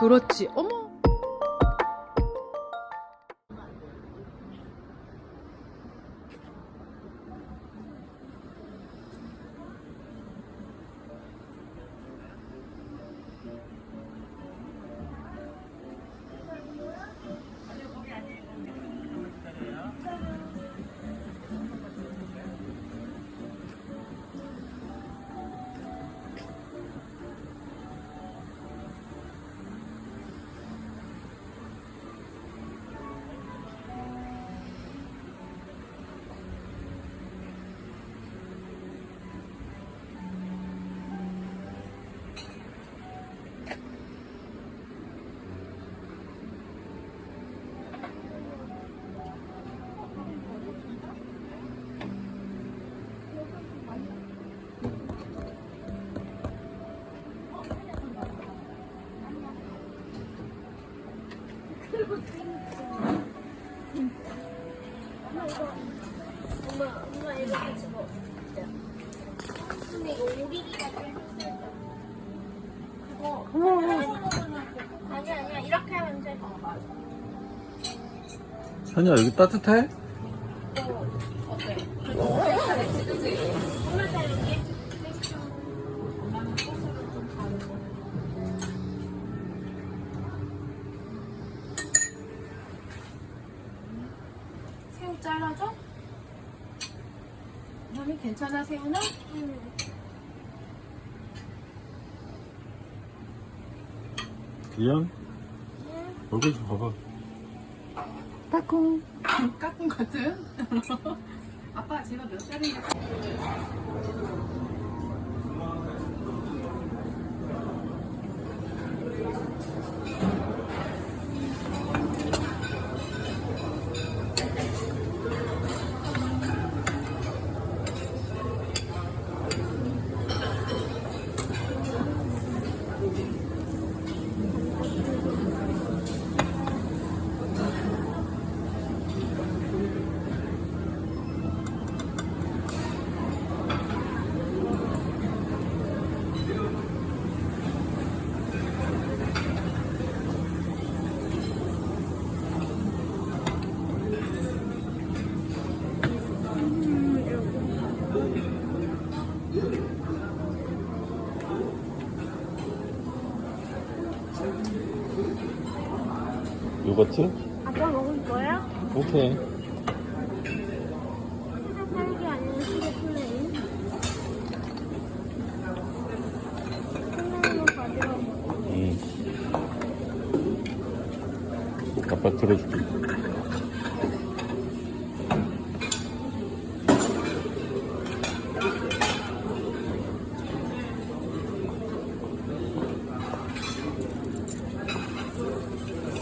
그렇지. 어머. 현이야 여기 따뜻해? 새우 잘라줘? 현이 괜찮아 새우는? 응. 이현 얼굴 좀 봐봐 까꿍. 까꿍 같은? 아빠 제가 몇 살인지. 요거트? 아빠 먹을 거야? 오케이 수제 딸기 아니면 수제 플레인? 플레인으로 가져가 먹어. 응 아빠 들어줄게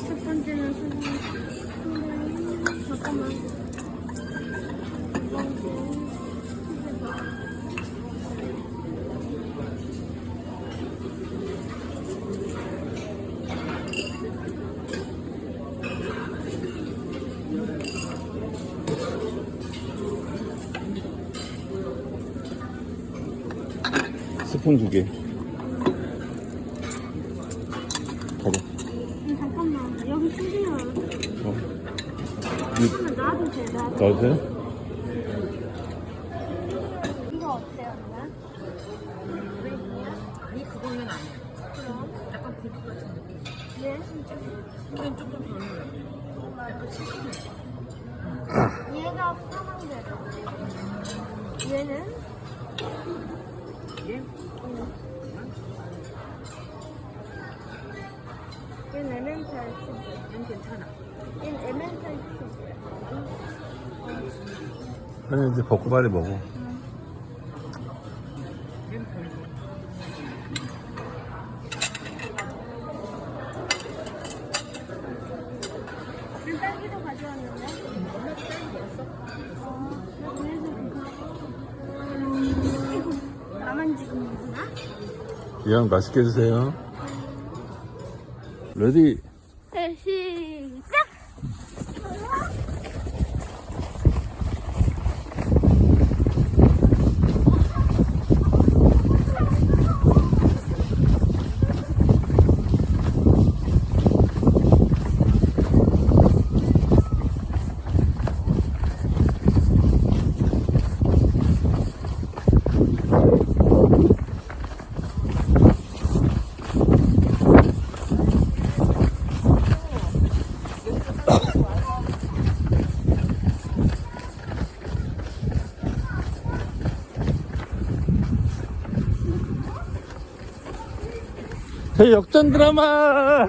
첫 번째는 수제 플레인. 잠깐만. 두 번째는 수제 바. 스푼 두개 가자 음, 잠깐만. 여기 수제야. 어. 잠깐만 놔도 돼, 놔도. 나도 돼? 이거 어때요, 엄마? 아니 그거는 아니야. 그럼? 약간 굴국 같은 느낌. 얘 진짜. 이건 조금 별로야. 약간 칠칠해. 얘가 파망대로. 얘는? 얘? 응. 얘는 에멘탈 치즈. 얘는 괜찮아. 얘는 에멘탈 치즈. 현이 이제 볶음밥이 먹어 얘 이왕 맛있게 해주세요. 레디 역전 드라마!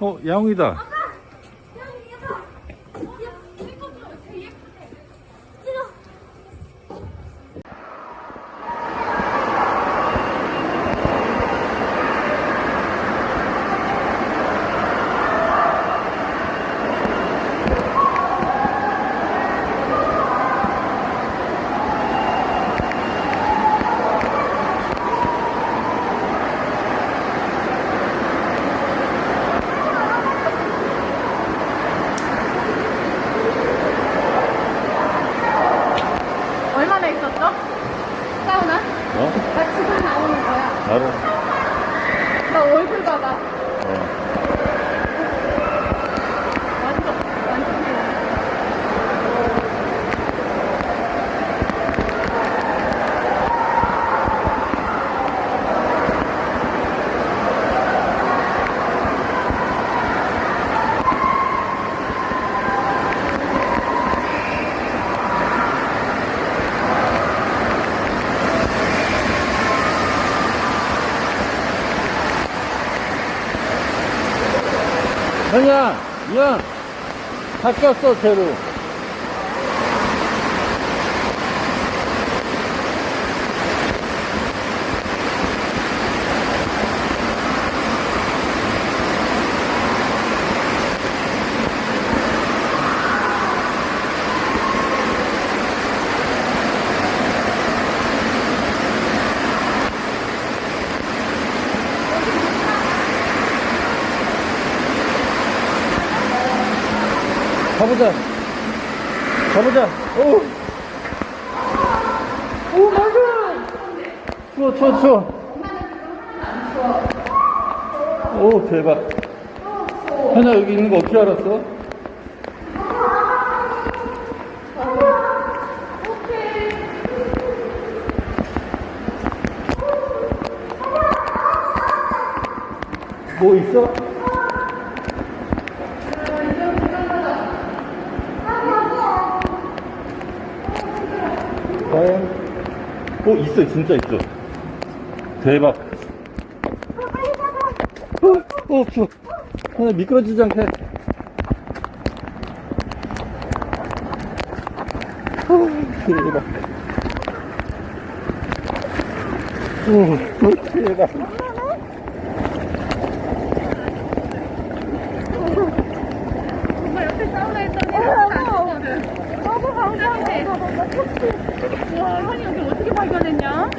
어, 야옹이다. 얼마나 있었어? 사우나? 어? 나 지금 나오는 거야. 나를. 나 얼굴 봐봐. 어. 완전, 완전. 현이야, 이양, 바뀌었어, 쟤로. 가보자. 가보자. 오. 오, 맞아. 추워, 추워, 추워. 오, 대박. 현아, 여기 있는 거 어떻게 알았어? 뭐 있어? 어, 있어, 진짜 있어. 대박. 어, 어. 하나 미끄러지지 않게. 어, 대박. 오, 대박. 엄마 옆에 사우나 했더니 안 너무 감사해. 와, 현이 여기 어떻게 발견했냐?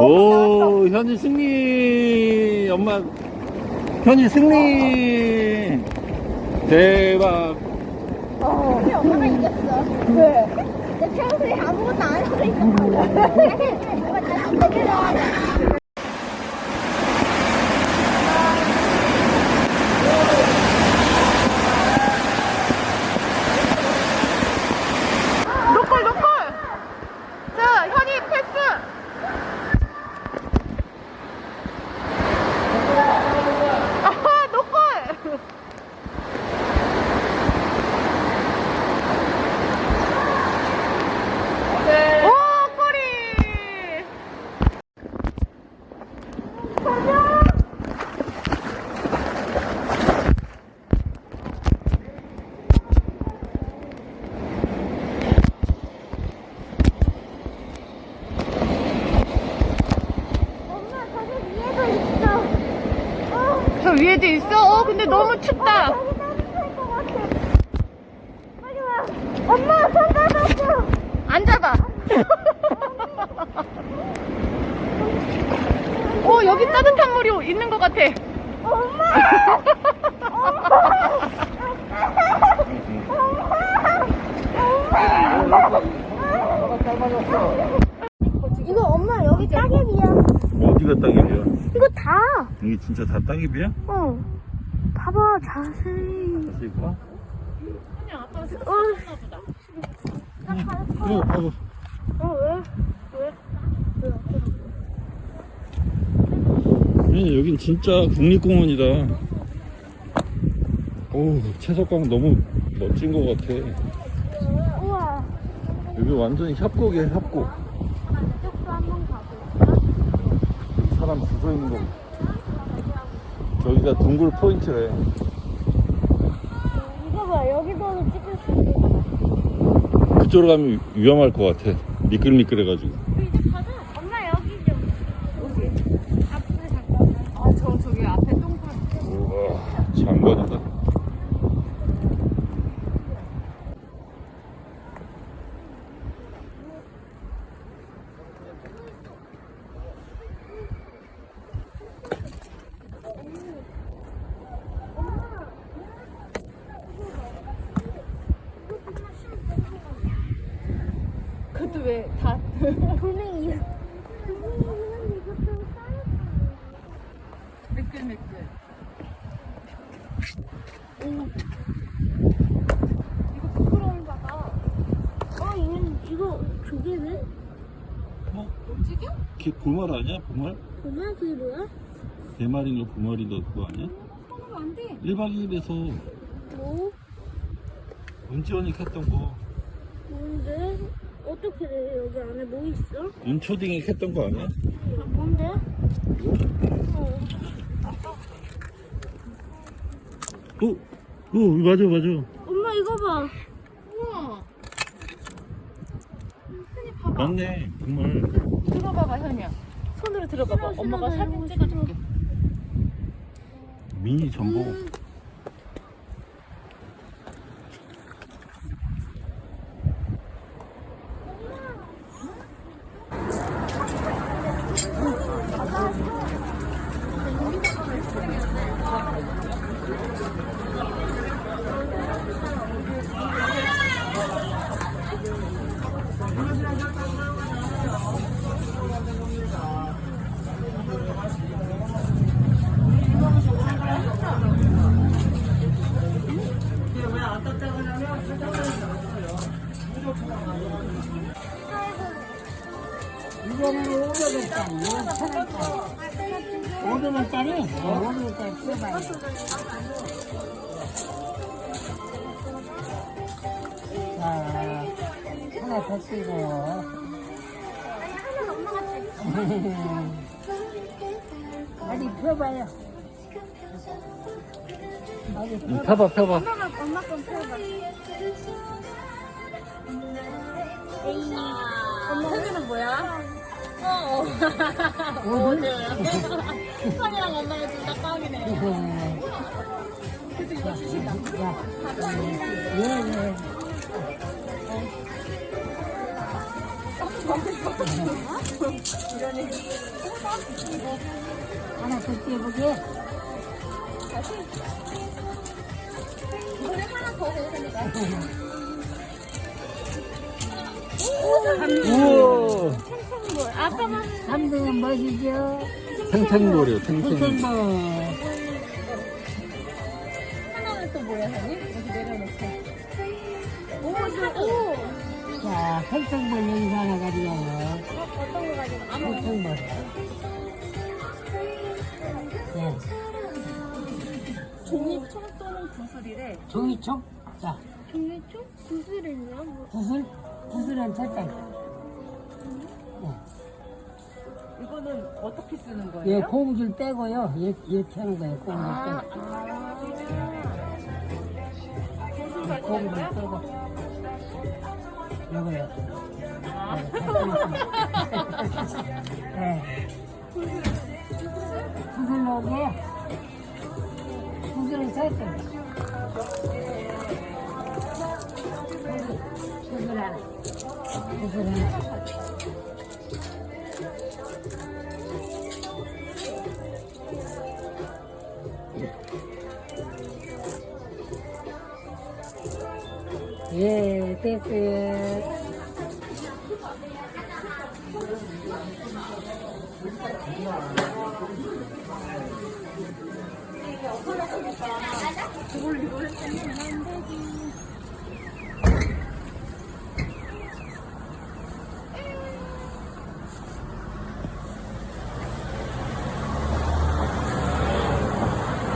오, 현이 승리! 엄마, 현이 승리! 대박! 우리 엄마가 이겼어. 왜? 내 평소에 아무것도 안 하고 있었거든. 누가 다시 내려와. 어 여기 따뜻한 물이 있는 것 같아. 엄마! 엄마! 엄마! 이거 엄마 여기 따개비야. 어디가 따개비야? 이거 다. 이게 진짜 다 따개비야? 어. 봐봐 자세히. 자세히 봐. 아빠 스스로 나 보다. 어, 봐봐. 아니, 여긴 진짜 국립공원이다. 오, 채석강 너무 멋진 것 같아. 우와. 여기 완전 협곡이야, 협곡. 이쪽도 한번 가볼까? 사람 줄서 있는 거. 저기가 둥글 포인트래. 이거 봐 여기서도 찍을 수 있겠다. 그쪽으로 가면 위험할 것 같아. 미끌미끌해가지고. 이제 가자. 엄마 여기 좀. 어디? 앞으로 잠깐만. 아, 저 저기 앞에 똥굴. 우와, 장관이다. 그것도 왜 다. 돌멩이. 돌멩이는 이것도 매끌매끌. 이거 부끄러운가 봐. 어, 얘는 이거 저게 왜? 어? 움직여? 걔 보말 아니야? 보말? 엄마 그게 뭐야? 대말인가 보말인가 그거 아니야? 손으로 안 돼. 1박 2일에서 뭐? 은지원이 캤던 거. 뭔데? 어떻게 돼? 여기 안에 뭐 있어? 은초딩이 캤던 거 아니야? 뭔데? 이거? 어. 어? 어, 맞아, 맞아. 엄마 이거 봐. 우와. 흔히 봐봐. 맞네, 보말. 들어봐봐, 현이야. 손으로 들어봐봐. 싫어, 엄마가 싫어, 사진 나 찍어줄게. 미니 전복. 원짜리, 500원짜리, 500원짜리 써봐요. 자, 하나 더 쓰고. 하나 엄마가 엄마 건 펴봐. 엄마 현이는 뭐야? 어. 오늘? 현이랑 엄마가 둘다 꽝이네. 야, 예, 예. 하나 더 떼보게. 이번에 하나 더 해야 되니까. 우와! 뭘? 아빠만 3등은 뭐시죠? 탱탱볼이요, 탱탱. 탱탱볼. 하나는 또 뭐야, 현이? 여기 내려놓고. 오 사고. 자, 탱탱볼 여기서 하나 가져가요. 어떤 거 가지고? 탱탱볼. 네. 종이총 또는 구슬이래. 종이총? 자, 종이총? 구슬은요? 뭐. 구슬? 구슬은 절단. 이거는 어떻게 쓰는 얘 거예요? 고무줄 빼고요. 얘, 얘 펴는 거예요. 고무줄 아, 빼고. 아. 가져갈 고무줄 거야? 빼고. 요거요. 아. 네. 구슬 넣게. 구슬은 절단. 구슬 하나. 구슬 하나. 예, 됐어요. 이걸 이걸 했으면 안 되지.